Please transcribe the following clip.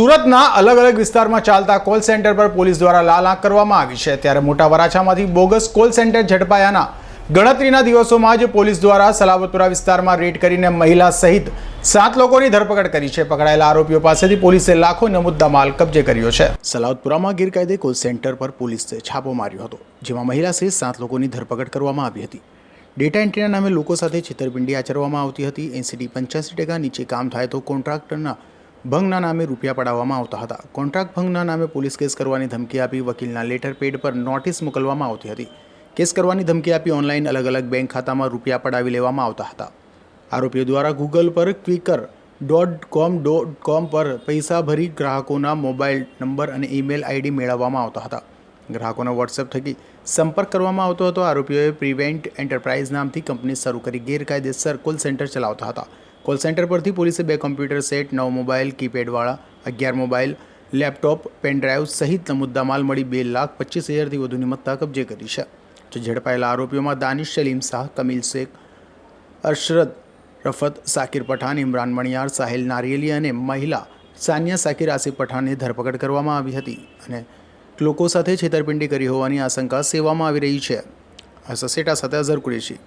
સુરતના અલગ અલગ વિસ્તારમાં ચાલતા કોલ સેન્ટર પર પોલીસ દ્વારા લાલ આંખ કરવામાં આવી છે. ત્યારે મોટા વરાછામાંથી બોગસ કોલ સેન્ટર ઝડપાયાના ગણતરીના દિવસોમાં જ પોલીસ દ્વારા સલાબતપુરા વિસ્તારમાં રેડ કરીને મહિલા સહિત સાત લોકોની ધરપકડ કરી છે. પકડાયેલા આરોપીઓ પાસેથી પોલીસે લાખોનો મુદ્દા માલ કબજે કર્યો છે. સલાવતપુરામાં ગેરકાયદે કોલ સેન્ટર પર પોલીસે છાપો માર્યો હતો, જેમાં મહિલા સહિત સાત લોકોની ધરપકડ કરવામાં આવી હતી. ડેટા એન્ટ્રીના નામે લોકો સાથે છેતરપિંડી આચરવામાં આવતી હતી. એનસીડી પંચ્યાસી ટકા નીચે કામ થાય તો કોન્ટ્રાક્ટરના ભંગના નામે રૂપિયા પડાવવામાં આવતા હતા. કોન્ટ્રાક્ટ ભંગના નામે પોલીસ કેસ કરવાની ધમકી આપી વકીલના લેટર પેડ પર નોટિસ મોકલવામાં આવતી હતી. કેસ કરવાની ધમકી આપી ઓનલાઈન અલગ અલગ બેંક ખાતામાં રૂપિયા પડાવી લેવામાં આવતા હતા. આરોપીઓ દ્વારા ગૂગલ પર quicker dot com dot com પર પૈસા ભરી ગ્રાહકોના મોબાઈલ નંબર અને ઈમેલ આઈડી મેળવવામાં આવતા હતા. ગ્રાહકોનો વોટ્સએપ થકી સંપર્ક કરવામાં આવતો હતો. આરોપીઓએ પ્રિવેન્ટ એન્ટરપ્રાઇઝ નામથી કંપની શરૂ કરી ગેરકાયદેસર કોલ સેન્ટર ચલાવતા હતા. કોલ સેન્ટર પરથી પોલીસે બે કોમ્પ્યુટર સેટ નવ મોબાઈલ કીપેડવાળા અગિયાર મોબાઈલ લેપટોપ પેનડ્રાઈવ સહિતના મુદ્દામાલ મળી બે લાખ પચીસ હજારથી વધુની મત્તા કબજે કરી છે. જે ઝડપાયેલા આરોપીઓમાં દાનિશ સલીમ શાહ, કમિલ શેખ અરશરદ રફત, સાકિર પઠાણ, ઇમરાન મણિયાર, સાહિલ નારિયેલી અને મહિલા સાનિયા સાકિર આસિફ પઠાણની ધરપકડ કરવામાં આવી હતી અને લોકો સાથે છેતરપિંડી કરી હોવાની આશંકા સેવામાં આવી રહી છે. આ સસેટા સાથે અઝર કુરેશી.